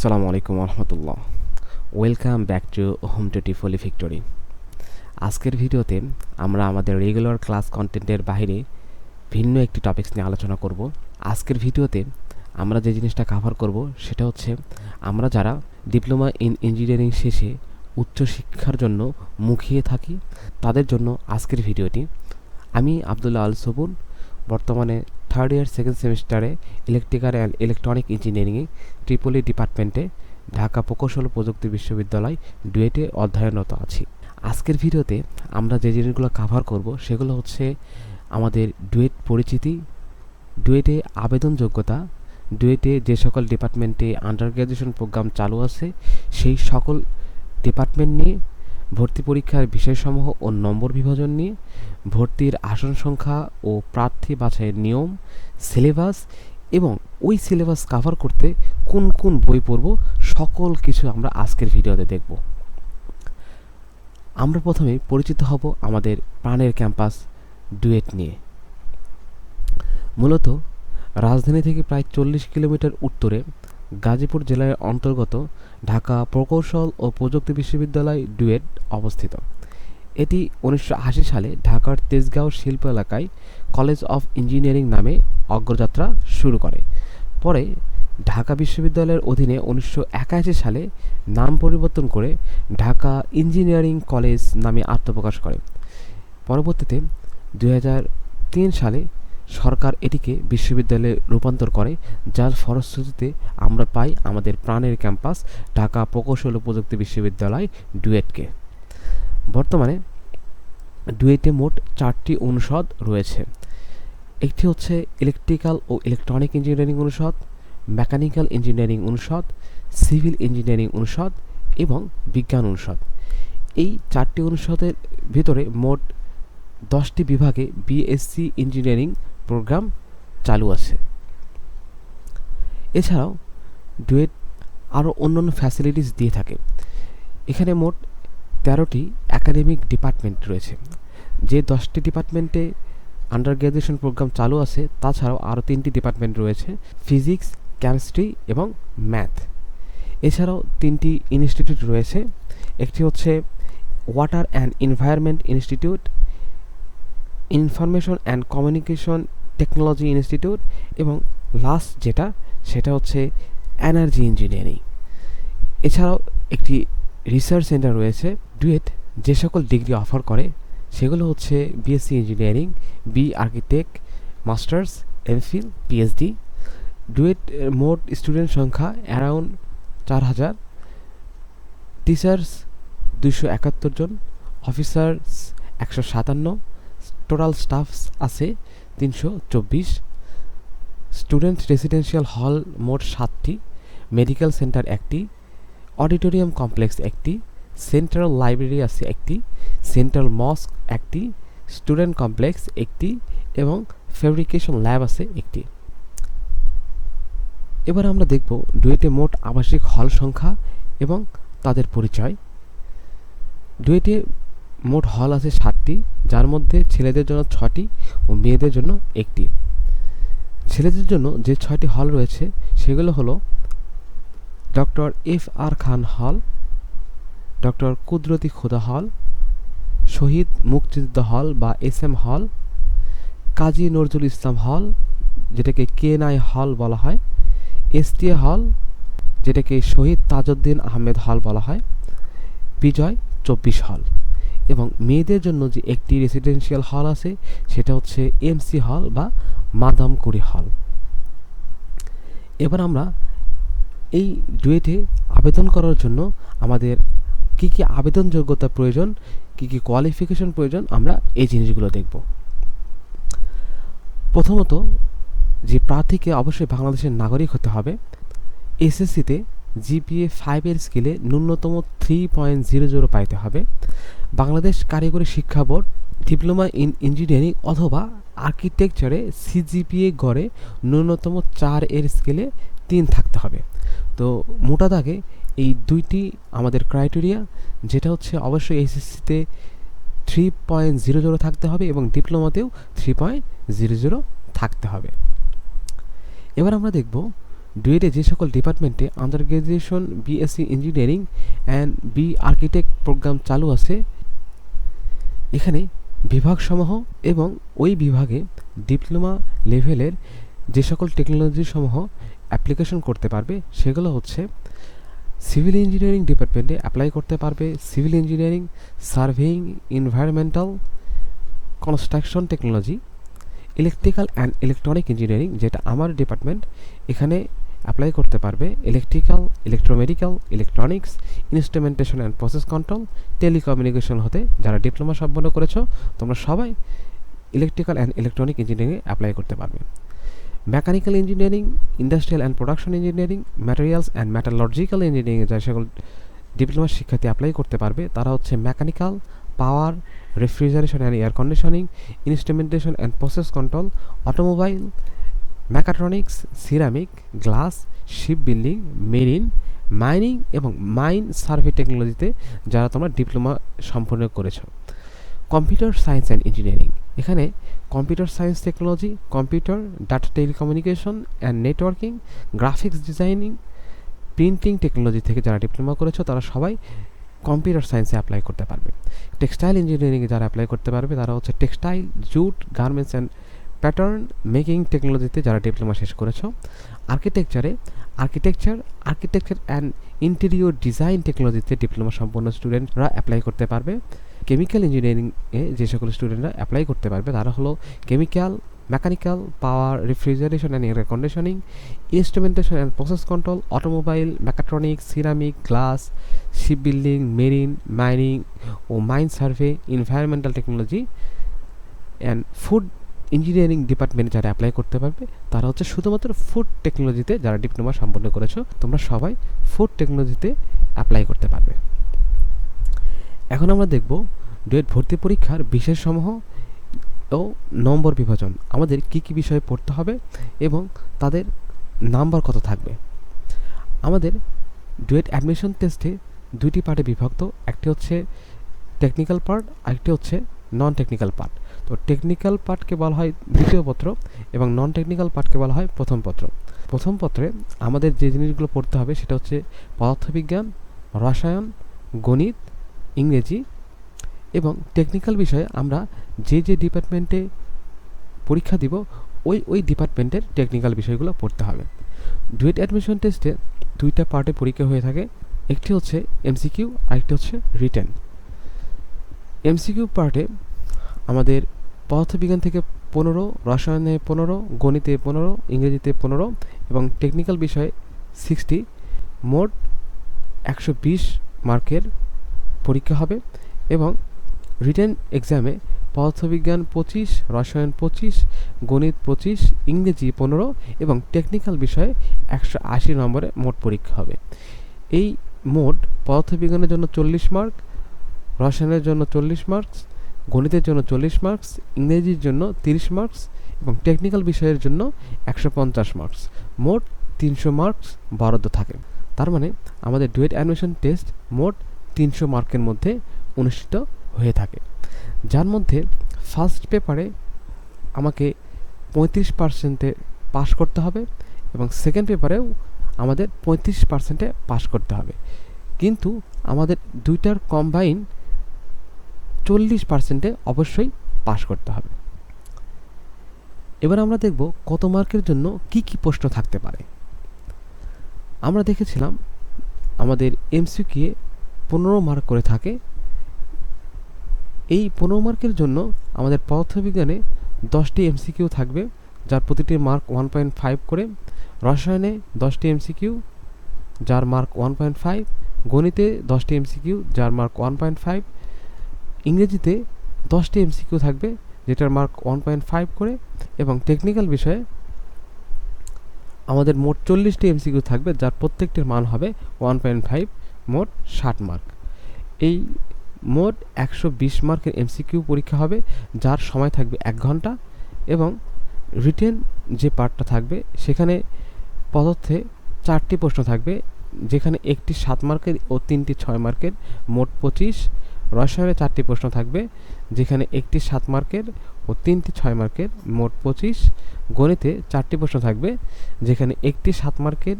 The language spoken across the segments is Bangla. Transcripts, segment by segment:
আসসালামু আলাইকুম রহমতুল্লাহ welcome back to home tutti folly factory আজকের ভিডিওতে আমরা আমাদের রেগুলার ক্লাস কন্টেন্টের বাইরে ভিন্ন একটি টপিকস নিয়ে আলোচনা করব। আজকের ভিডিওতে আমরা যে জিনিসটা কাভার করব সেটা হচ্ছে আমরা যারা ডিপ্লোমা ইন ইঞ্জিনিয়ারিং শেষে উচ্চশিক্ষার জন্য মুখিয়ে থাকি, তাদের জন্য আজকের ভিডিওটি। আমি আবদুল্লাহ আল সবুন বর্তমানে থার্ড ইয়ার সেকেন্ড সেমিস্টারে ইলেকট্রিক্যাল অ্যান্ড ইলেকট্রনিক ইঞ্জিনিয়ারিংয়ে ট্রিপলি ডিপার্টমেন্টে ঢাকা প্রকৌশল প্রযুক্তি বিশ্ববিদ্যালয় ডুয়েটে অধ্যয়নরত আছি। আজকের ভিডিওতে আমরা যে জিনিসগুলো কাভার করব সেগুলো হচ্ছে আমাদের ডুয়েট পরিচিতি ডুয়েটে আবেদন যোগ্যতা ডুয়েটে যে সকল ডিপার্টমেন্টে আন্ডার গ্র্যাজুয়েশন প্রোগ্রাম চালু আছে, সেই সকল ডিপার্টমেন্ট নিয়ে ভর্তি পরীক্ষার বিষয়সমূহ ও নম্বর বিভাজন নিয়ে ভর্তির আসন সংখ্যা ও প্রার্থী বাছাইয়ের নিয়ম, সিলেবাস এবং ওই সিলেবাস কাভার করতে কোন কোন বই পড়ব সকল কিছু আমরা আজকের ভিডিওতে দেখব। আমরা প্রথমে পরিচিত হব আমাদের প্রাণের ক্যাম্পাস ডুয়েট নিয়ে। মূলত রাজধানী থেকে প্রায় চল্লিশ কিলোমিটার উত্তরে গাজীপুর জেলার অন্তর্গত ঢাকা প্রকৌশল ও প্রযুক্তি বিশ্ববিদ্যালয় ডুয়েট অবস্থিত। এটি উনিশশো আশি সালে ঢাকার তেজগাঁও শিল্প এলাকায় কলেজ অফ ইঞ্জিনিয়ারিং নামে অগ্রযাত্রা শুরু করে। পরে ঢাকা বিশ্ববিদ্যালয়ের অধীনে উনিশশো একাশি সালে নাম পরিবর্তন করে ঢাকা ইঞ্জিনিয়ারিং কলেজ নামে আত্মপ্রকাশ করে। পরবর্তীতে দু হাজার তিন সালে সরকার এটিকে বিশ্ববিদ্যালয়ে রূপান্তর করে, যার ফলশ্রুতিতে আমরা পাই আমাদের প্রাণের ক্যাম্পাস, ঢাকা প্রকৌশল ও প্রযুক্তি বিশ্ববিদ্যালয়, ডুয়েটকে। বর্তমানে ডুয়েটে মোট চারটি অনুষদ রয়েছে। একটি হচ্ছে ইলেকট্রিক্যাল ও ইলেকট্রনিক ইঞ্জিনিয়ারিং অনুষদ, মেকানিক্যাল ইঞ্জিনিয়ারিং অনুষদ, সিভিল ইঞ্জিনিয়ারিং অনুষদ এবং বিজ্ঞান অনুষদ। এই চারটি অনুষদের ভিতরে মোট দশটি বিভাগে বিএসসি ইঞ্জিনিয়ারিং প্রোগ্রাম চালু আছে। এছাড়াও ডুয়েট আরও অন্যান্য ফ্যাসিলিটিস দিয়ে থাকে। এখানে মোট তেরোটি একাডেমিক ডিপার্টমেন্ট রয়েছে। যে দশটি ডিপার্টমেন্টে আন্ডার গ্র্যাজুয়েশন প্রোগ্রাম চালু আছে, তাছাড়াও আরও তিনটি ডিপার্টমেন্ট রয়েছে ফিজিক্স কেমিস্ট্রি এবং ম্যাথ এছাড়াও তিনটি ইনস্টিটিউট রয়েছে। একটি হচ্ছে water and environment institute information and communication technology institute এবং লাস্ট যেটা, সেটা হচ্ছে এনার্জি ইঞ্জিনিয়ারিং এছাড়াও একটি রিসার্চ সেন্টার রয়েছে ডুয়েট যে সকল ডিগ্রি অফার করে, সেগুলো হচ্ছে BSc engineering B architect masters MPhil PhD DUET মোট স্টুডেন্ট সংখ্যা অ্যারাউন্ড চার হাজার। টিচার্স দুইশো একাত্তর জন অফিসার্স একশো সাতান্ন। টোটাল স্টাফস আছে তিনশো চব্বিশ। স্টুডেন্ট রেসিডেন্সিয়াল হল মোট সাতটি, মেডিকেল সেন্টার একটি, অডিটোরিয়াম কমপ্লেক্স একটি, সেন্ট্রাল লাইব্রেরি আছে একটি, সেন্ট্রাল মস্ক একটি, স্টুডেন্ট কমপ্লেক্স একটি এবং ফেব্রিকেশন ল্যাব আছে একটি। এবার আমরা দেখব ডুয়েটে মোট আবাসিক হল সংখ্যা এবং তাদের পরিচয়। ডুয়েটে মোট হল আছে ষাটটি যার মধ্যে ছেলেদের জন্য ছটি ও মেয়েদের জন্য একটি। ছেলেদের জন্য যে ছয়টি হল রয়েছে, সেগুলো হলো ডক্টর এফ আর খান হল, ডক্টর কুদরতি খোদা হল, শহীদ মুক্তিযোদ্ধা হল বা এস এম হল, কাজী নজরুল ইসলাম হল, যেটাকে কে নাই হল বলা হয় এসটিএ হল, যেটাকে শহীদ তাজউদ্দিন আহমেদ হল বলা হয়, বিজয় চব্বিশ হল। এবং মেয়েদের জন্য যে একটি রেসিডেন্সিয়াল হল আছে, সেটা হচ্ছে এমসি হল বা মাদামকুড়ি হল এবার আমরা এই ডুয়েটে আবেদন করার জন্য আমাদের কি কি আবেদন যোগ্যতা প্রয়োজন, কি কি কোয়ালিফিকেশন প্রয়োজন, আমরা এই জিনিসগুলো দেখব। প্রথমত, যে প্রার্থীকে অবশ্যই বাংলাদেশের নাগরিক হতে হবে। এসএসসিতে জিপিএ ফাইভের স্কেলে ন্যূনতম থ্রি পয়েন্ট জিরো জিরো পাইতে হবে। বাংলাদেশ কারিগরি শিক্ষা বোর্ড, ডিপ্লোমা ইন ইঞ্জিনিয়ারিং অথবা আর্কিটেকচারে সিজিপিএ গড়ে ন্যূনতম চার এর স্কেলে তিন থাকতে হবে। তো মোটা দাগে এই দুইটি আমাদের ক্রাইটেরিয়া, যেটা হচ্ছে অবশ্যই এসএসসিতে থ্রি পয়েন্ট জিরো জিরো থাকতে হবে এবং ডিপ্লোমাতেও থ্রি পয়েন্ট জিরো জিরো থাকতে হবে। এবার আমরা দেখব ডুয়েটে যে সকল ডিপার্টমেন্টে under graduation, BSc engineering and B architect program চালু আছে এখানে বিভাগসমূহ এবং ওই বিভাগে ডিপ্লোমা লেভেলের যে সকল টেকনোলজি সমূহ অ্যাপ্লিকেশন করতে পারবে, সেগুলো হচ্ছে সিভিল ইঞ্জিনিয়ারিং ডিপার্টমেন্টে অ্যাপ্লাই করতে পারবে। Civil engineering, surveying, environmental, construction technology, electrical and electronic engineering, যেটা আমার ডিপার্টমেন্ট। এখানে অ্যাপ্লাই করতে পারবে electrical electromedical electronics instrumentation and process control telecommunication হতে যারা ডিপ্লোমা সম্পন্ন করেছ, তোমরা সবাই ইলেকট্রিক্যাল অ্যান্ড ইলেকট্রনিক ইঞ্জিনিয়ারিংয়ে অ্যাপ্লাই করতে পারবে। Mechanical engineering industrial and production engineering materials and metallurgical ইঞ্জিনিয়ারিংয়ে যে সকল ডিপ্লোমা শিক্ষার্থী অ্যাপ্লাই করতে পারবে, তারা হচ্ছে mechanical power refrigeration and air conditioning instrumentation and process control automobile mechatronics ceramic, glass ship building marine, mining এবং মাইন সার্ভে টেকনোলজিতে যারা তোমরা ডিপ্লোমা সম্পন্ন করেছ। Computer science and engineering. এখানে computer science technology, computer, data telecommunication and networking, graphics designing, printing technology থেকে যারা ডিপ্লোমা করেছ, তারা সবাই কম্পিউটার সায়েন্সে অ্যাপ্লাই করতে পারবে। টেক্সটাইল ইঞ্জিনিয়ারিংয়ে যারা অ্যাপ্লাই করতে পারবে, তারা হচ্ছে textile, jute, garments and pattern making টেকনোলজিতে যারা ডিপ্লোমা শেষ করেছ আর্কিটেকচারে architecture architecture and interior design টেকনোলজিতে ডিপ্লোমা সম্পন্ন স্টুডেন্টরা অ্যাপ্লাই করতে পারবে। কেমিক্যাল ইঞ্জিনিয়ারিংয়ে যে সকল স্টুডেন্টরা অ্যাপ্লাই করতে পারবে, তারা হলো chemical mechanical power refrigeration and air conditioning instrumentation and process control automobile mechatronics ceramic glass ship building marine mining O mine survey environmental technology and food engineering ডিপার্টমেন্টে যারা অ্যাপ্লাই করতে পারবে, তারা হচ্ছে শুধুমাত্র ফুড টেকনোলজিতে যারা ডিপ্লোমা সম্পন্ন করেছ, তোমরা সবাই ফুড টেকনোলজিতে অ্যাপ্লাই করতে পারবে। এখন আমরা দেখব ডুয়েট ভর্তি পরীক্ষার বিশেষসমূহ ও নম্বর বিভাজন। আমাদের কি কি বিষয়ে পড়তে হবে এবং তাদের নাম্বার কত থাকবে? আমাদের ডুয়েট অ্যাডমিশন টেস্টে দুইটি পার্টে বিভক্ত, একটি হচ্ছে টেকনিক্যাল পার্ট আরেকটি হচ্ছে নন টেকনিক্যাল পার্ট তো টেকনিক্যাল পার্টকে বলা হয় দ্বিতীয় পত্র এবং নন টেকনিক্যাল পার্টকে বলা হয় প্রথম পত্র। প্রথম পত্রে আমাদের যে জিনিসগুলো পড়তে হবে সেটা হচ্ছে পদার্থবিজ্ঞান, রসায়ন, গণিত, ইংরেজি এবং টেকনিক্যাল বিষয়ে আমরা যে যে ডিপার্টমেন্টে পরীক্ষা দিব, ওই ওই ডিপার্টমেন্টের টেকনিক্যাল বিষয়গুলো পড়তে হবে। ডুয়েট অ্যাডমিশন টেস্টে দুইটা পার্টে পরীক্ষা হয়ে থাকে, একটি হচ্ছে এমসিকিউ আরেকটি হচ্ছে রিটেন এমসিকিউ পার্টে আমাদের পদার্থবিজ্ঞান থেকে পনেরো, রসায়নে পনেরো, গণিতে পনেরো, ইংরেজিতে পনেরো এবং টেকনিক্যাল বিষয়ে সিক্সটি মোট একশো বিশ মার্কের পরীক্ষা হবে এবং রিটেন এক্সামে পদার্থবিজ্ঞান পঁচিশ, রসায়ন পঁচিশ, গণিত পঁচিশ, ইংরেজি পনেরো এবং টেকনিক্যাল বিষয়ে একশো আশি নম্বরে মোট পরীক্ষা হবে। এই মোট পদার্থবিজ্ঞানের জন্য চল্লিশ মার্ক, রসায়নের জন্য চল্লিশ মার্কস গণিতের জন্য চল্লিশ মার্কস, ইংরেজির জন্য তিরিশ মার্কস এবং টেকনিক্যাল বিষয়ের জন্য একশো পঞ্চাশ মার্কস। মোট তিনশো মার্কস বরাদ্দ থাকে। তার মানে আমাদের ডুয়েট অ্যাডমিশন টেস্ট মোট তিনশো মার্কের মধ্যে অনুষ্ঠিত হয়ে থাকে। যার মধ্যে ফার্স্ট পেপারে আমাকে পঁয়ত্রিশ পার্সেন্টে পাশ করতে হবে এবং সেকেন্ড পেপারেও আমাদের পঁয়ত্রিশ পার্সেন্টে পাশ করতে হবে। কিন্তু আমাদের দুইটার কম্বাইন চল্লিশ পার্সেন্টে অবশ্যই পাশ করতে হবে। এবার আমরা দেখব কত মার্কের জন্য কি কি প্রশ্ন থাকতে পারে। আমরা দেখেছিলাম আমাদের এমসিকিউ পনেরো মার্ক করে থাকে। এই পনেরো মার্কের জন্য আমাদের পদার্থবিজ্ঞানে দশটি এমসিকিউ থাকবে, যার প্রতিটি মার্ক ওয়ান পয়েন্ট ফাইভ করে। রসায়নে দশটি এমসিকিউ যার মার্ক ওয়ান পয়েন্ট ফাইভ গণিতে দশটি এমসিকিউ যার মার্ক ওয়ান পয়েন্ট ফাইভ ইংরেজিতে দশটি এমসিকিউ থাকবে, যেটার মার্ক ওয়ান পয়েন্ট ফাইভ করে এবং টেকনিক্যাল বিষয়ে আমাদের মোট চল্লিশটি এমসিকিউ থাকবে, যার প্রত্যেকটির মান হবে ওয়ান পয়েন্ট ফাইভ মোট ষাট মার্ক এই মোট একশো বিশ মার্কের এমসিকিউ পরীক্ষা হবে, যার সময় থাকবে এক ঘণ্টা এবং রিটেন যে পার্টটা থাকবে, সেখানে পদার্থে চারটি প্রশ্ন থাকবে, যেখানে একটি সাত মার্কের ও তিনটি ছয় মার্কের মোট পঁচিশ রসায়নে চারটি প্রশ্ন থাকবে, যেখানে একটি সাত মার্কের ও তিনটি ছয় মার্কের মোট পঁচিশ। গণিতে চারটি প্রশ্ন থাকবে, যেখানে একটি সাত মার্কের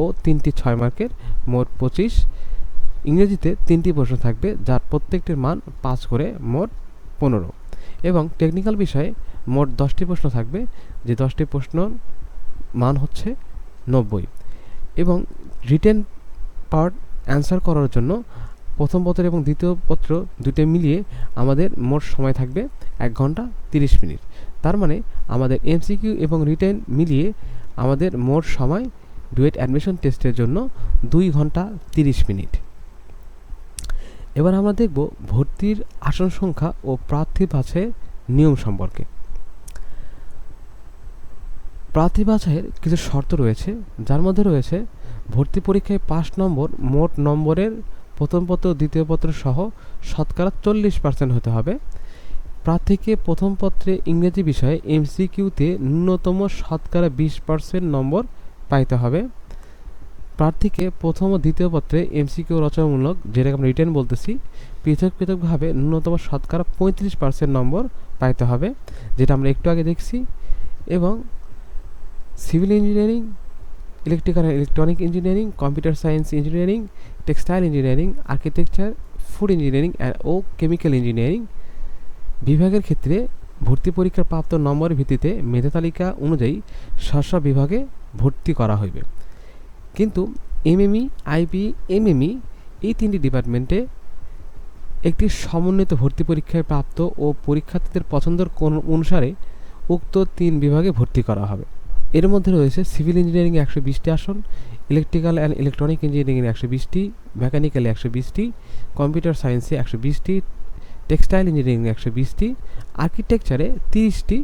ও তিনটি ছয় মার্কের মোট পঁচিশ। ইংরেজিতে তিনটি প্রশ্ন থাকবে, যার প্রত্যেকটির মান পাঁচ করে মোট পনেরো। এবং টেকনিক্যাল বিষয়ে মোট দশটি প্রশ্ন থাকবে, যে দশটি প্রশ্নর মান হচ্ছে নব্বই। এবং রিটেন পার্ট অ্যান্সার করার জন্য প্রথম পত্র এবং দ্বিতীয় পত্র দুটো মিলিয়ে আমাদের মোট সময় থাকবে এক ঘণ্টা তিরিশ মিনিট। তার মানে আমাদের এমসিকিউ এবং রিটেন মিলিয়ে আমাদের মোট সময় ডুয়েট অ্যাডমিশন টেস্টের জন্য দুই ঘণ্টা তিরিশ মিনিট। এবার আমরা দেখব ভর্তির আসন সংখ্যা ও প্রার্থী বাছাইয়ের নিয়ম সম্পর্কে। প্রার্থী বাছাইয়ের কিছু শর্ত রয়েছে, যার মধ্যে রয়েছে ভর্তি পরীক্ষায় পাঁচ নম্বর, মোট নম্বরের প্রথম পত্র, দ্বিতীয় পত্র সহ শতকরা চল্লিশ পার্সেন্ট হতে হবে। প্রার্থীকে প্রথম পত্রে ইংরেজি বিষয়ে এমসিকিউতে ন্যূনতম শতকরা বিশ পার্সেন্ট নম্বর পাইতে হবে। প্রার্থীকে প্রথম ও দ্বিতীয় পত্রে এমসিকিউ রচনামূলক, যেটাকে আমরা রিটার্ন বলতেছি, পৃথক পৃথকভাবে ন্যূনতম শতকরা পঁয়ত্রিশ পার্সেন্ট নম্বর পাইতে হবে, যেটা আমরা একটু আগে দেখছি। এবং civil engineering, electrical, electronic engineering, computer science engineering textile engineering architecture food engineering ও কেমিক্যাল ইঞ্জিনিয়ারিং বিভাগের ক্ষেত্রে ভর্তি পরীক্ষার প্রাপ্ত নম্বরের ভিত্তিতে মেধা তালিকা অনুযায়ী স্ব বিভাগে ভর্তি করা হইবে। কিন্তু এমএমই, আইপি, এমএমই এই তিনটি ডিপার্টমেন্টে একটি সমন্বিত ভর্তি পরীক্ষায় প্রাপ্ত ও পরীক্ষার্থীদের পছন্দের কোন অনুসারে উক্ত তিন বিভাগে ভর্তি করা হবে। এর মধ্যে রয়েছে সিভিল ইঞ্জিনিয়ারিং একশো বিশটি আসন, ইলেকট্রিক্যাল অ্যান্ড ইলেকট্রনিক ইঞ্জিনিয়ারিং একশো বিশটি, মেকানিক্যাল একশো বিশটি, কম্পিউটার সায়েন্সে একশো বিশটি, টেক্সটাইল ইঞ্জিনিয়ারিং একশো বিশটি, আর্কিটেকচারে তিরিশটি,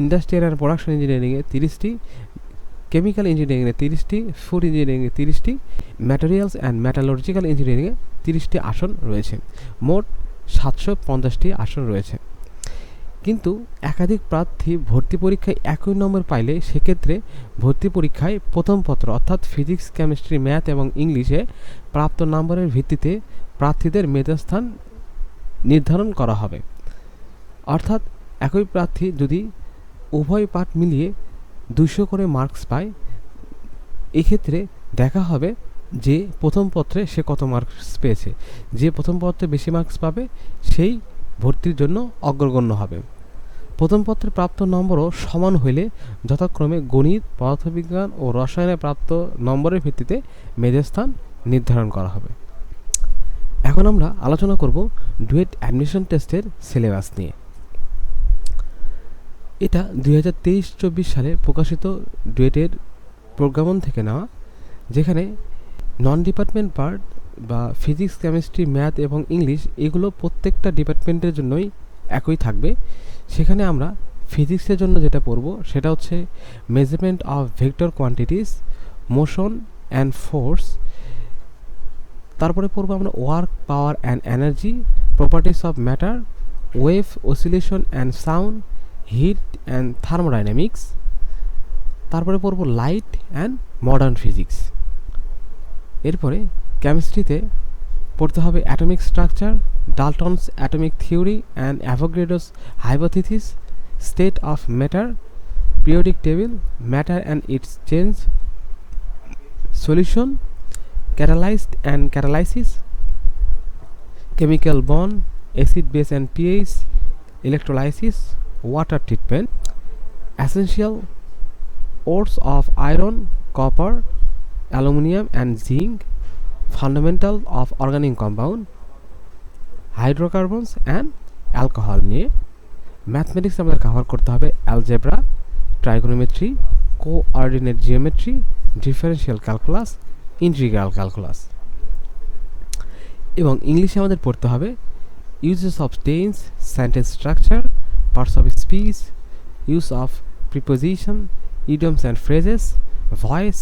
ইন্ডাস্ট্রিয়াল অ্যান্ড প্রোডাকশন ইঞ্জিনিয়ারিংয়ে তিরিশটি, কেমিক্যাল ইঞ্জিনিয়ারিংয়ে তিরিশটি, ফুড ইঞ্জিনিয়ারিংয়ে তিরিশটি, ম্যাটেরিয়ালস অ্যান্ড ম্যাটালজিক্যাল ইঞ্জিনিয়ারিংয়ে তিরিশটি আসন রয়েছে। মোট সাতশো পঞ্চাশটি আসন রয়েছে। কিন্তু একাধিক প্রার্থী ভর্তি পরীক্ষায় একই নম্বর পাইলে সেক্ষেত্রে ভর্তি পরীক্ষায় প্রথম পত্র অর্থাৎ ফিজিক্স, কেমিস্ট্রি, ম্যাথ এবং ইংলিশে প্রাপ্ত নম্বরের ভিত্তিতে প্রার্থীদের মেধাস্থান নির্ধারণ করা হবে। অর্থাৎ একই প্রার্থী যদি উভয় পাঠ মিলিয়ে দুশো করে মার্কস পায়, এক্ষেত্রে দেখা হবে যে প্রথম পত্রে সে কত মার্কস পেয়েছে। যে প্রথম পত্রে বেশি মার্কস পাবে, সেই ভর্তির জন্য অগ্রগণ্য হবে। প্রথম পত্রে প্রাপ্ত নম্বরও সমান হইলে যথাক্রমে গণিত, পদার্থবিজ্ঞান ও রসায়নে প্রাপ্ত নম্বরের ভিত্তিতে মেধের স্থান নির্ধারণ করা হবে। এখন আমরা আলোচনা করব ডুয়েট অ্যাডমিশন টেস্টের সিলেবাস নিয়ে। এটা দুই হাজার তেইশ চব্বিশ সালে প্রকাশিত ডুয়েটের প্রোগ্রামন থেকে নেওয়া, যেখানে নন ডিপার্টমেন্ট পার্ট বা ফিজিক্স কেমিস্ট্রি ম্যাথ এবং ইংলিশ এগুলো প্রত্যেকটা ডিপার্টমেন্টের জন্যই একই থাকবে। সেখানে আমরা ফিজিক্সের জন্য যেটা পড়ব সেটা হচ্ছে measurement of vector quantities motion and force তারপরে পড়ব আমরা work power and energy properties of matter wave oscillation and sound heat and thermodynamics তারপরে পড়ব লাইট অ্যান্ড মডার্ন ফিজিক্স এরপরে কেমিস্ট্রিতে পড়তে হবে atomic structure Dalton's atomic theory and Avogadro's hypothesis state of matter periodic table matter and its change solution catalyst and catalysis chemical bond acid base and pH electrolysis water treatment essential ores of iron copper aluminium and zinc fundamental of organic compound hydrocarbons and alcohol নিয়ে ম্যাথমেটিক্স আমাদের কভার করতে হবে algebra trigonometry coordinate geometry differential calculus integral calculus এবং ইংলিশে আমাদের পড়তে হবে uses of tense sentence structure parts of speech use of preposition idioms and phrases voice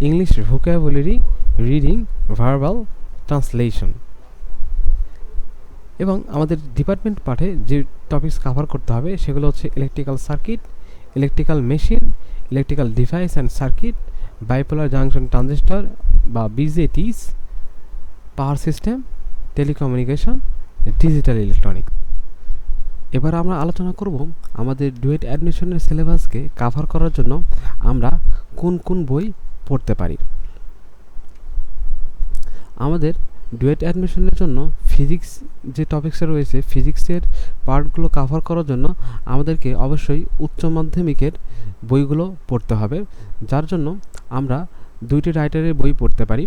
English vocabulary reading verbal translation এবং আমাদের ডিপার্টমেন্ট পাঠে যে টপিকস কাভার করতে হবে, সেগুলো হচ্ছে electrical circuit electrical machine electrical device and circuit bipolar junction transistor বা BJTs power system telecommunication digital electronics এবার আমরা আলোচনা করব আমাদের ডুয়েট অ্যাডমিশনের সিলেবাসকে কাভার করার জন্য আমরা কোন কোন বই পড়তে পারি। আমাদের ডুয়েট অ্যাডমিশনের জন্য ফিজিক্স যে টপিক্সে রয়েছে, ফিজিক্সের পার্টগুলো কাভার করার জন্য আমাদেরকে অবশ্যই উচ্চ মাধ্যমিকের বইগুলো পড়তে হবে। যার জন্য আমরা দুইটি রাইটারের বই পড়তে পারি।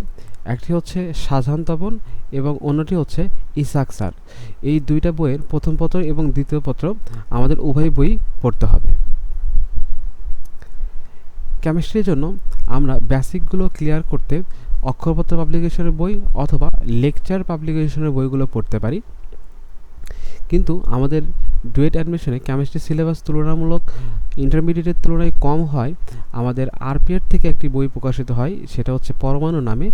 একটি হচ্ছে শাহজাহান তপন এবং অন্যটি হচ্ছে ইসাক স্যার। এই দুইটা বইয়ের প্রথম পত্র এবং দ্বিতীয় পত্র আমাদের উভয় বই পড়তে হবে। কেমিস্ট্রির জন্য আমরা বেসিকগুলো ক্লিয়ার করতে অক্ষরপত্র পাবলিকেশনের বই অথবা লেকচার পাবলিকেশনের বইগুলো পড়তে পারি। কিন্তু আমাদের ডুয়েট অ্যাডমিশনে কেমিস্ট্রি সিলেবাস তুলনামূলক ইন্টারমিডিয়েটের তুলনায় কম হয়। আমাদের আরপিএড থেকে একটি বই প্রকাশিত হয় সেটা হচ্ছে পরমাণু নামে।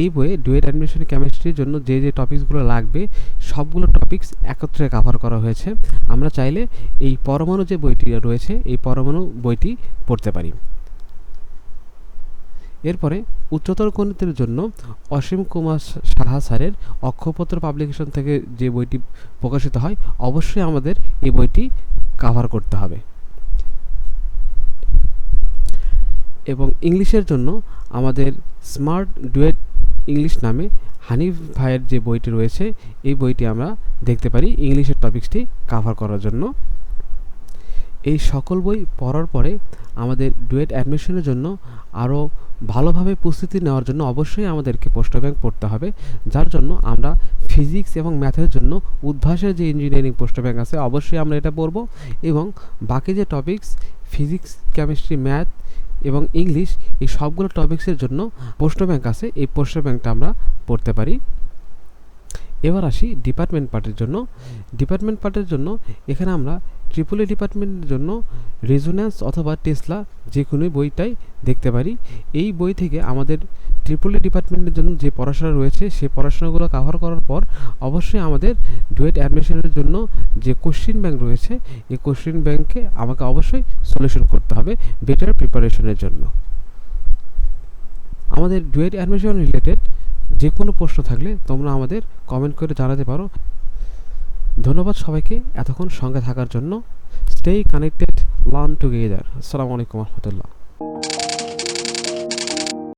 এই বইয়ে ডুয়েট অ্যাডমিশন কেমিস্ট্রির জন্য যে যে টপিকসগুলো লাগবে সবগুলো টপিকস একত্রে কাভার করা হয়েছে। আমরা চাইলে এই পরমাণু যে বইটি রয়েছে এই পরমাণু বইটি পড়তে পারি। এরপরে উচ্চতর গণিতের জন্য অসীম কুমার সাহা স্যারের অক্ষপত্র পাবলিকেশন থেকে যে বইটি প্রকাশিত হয়, অবশ্যই আমাদের এই বইটি কাভার করতে হবে। এবং ইংলিশের জন্য আমাদের স্মার্ট ডুয়েট ইংলিশ নামে হানিফ ভাইয়ের যে বইটি রয়েছে, এই বইটি আমরা দেখতে পারি। ইংলিশের টপিকসটি কাভার করার জন্য। এই সকল বই পড়ার পরে আমাদের ডুয়েট অ্যাডমিশনের জন্য আরও ভালোভাবে প্রস্তুতি নেওয়ার জন্য অবশ্যই আমাদেরকে পোস্ট ব্যাংক পড়তে হবে। যার জন্য আমরা ফিজিক্স এবং ম্যাথের জন্য উদ্ভাসের যে ইঞ্জিনিয়ারিং পোস্ট ব্যাংক আছে অবশ্যই আমরা এটা পড়ব এবং বাকি যে টপিকস, ফিজিক্স, কেমিস্ট্রি, ম্যাথ এবং ইংলিশ, এই সবগুলো টপিক্সের জন্য পোস্ট ব্যাংক আছে, এই পোস্ট ব্যাংকটা আমরা পড়তে পারি। এবার আসি ডিপার্টমেন্ট পার্টের জন্য। ডিপার্টমেন্ট পার্টের জন্য এখানে আমরা ট্রিপল এ ডিপার্টমেন্টের জন্য রেজোন্যান্স অথবা টেসলা যে কোনো বইটাই দেখতে পারি। এই বই থেকে আমাদের ট্রিপল এ ডিপার্টমেন্টের জন্য যে পড়াশোনা রয়েছে সেই পড়াশোনাগুলো কাভার করার পর অবশ্যই আমাদের ডুয়েট অ্যাডমিশনের জন্য যে কোশ্চিন ব্যাংক রয়েছে, এই কোশ্চিন ব্যাংকে আমাকে অবশ্যই সলিউশন করতে হবে বেটার প্রিপারেশনের জন্য। আমাদের ডুয়েট অ্যাডমিশন রিলেটেড যে কোনো প্রশ্ন থাকলে তোমরা আমাদের কমেন্ট করে জানাতে পারো। ধন্যবাদ সবাইকে এতক্ষণ সঙ্গে থাকার জন্য। স্টে কানেক্টেড লার্ন টুগেদার আসসালামু আলাইকুম রহমতুল্লাহ।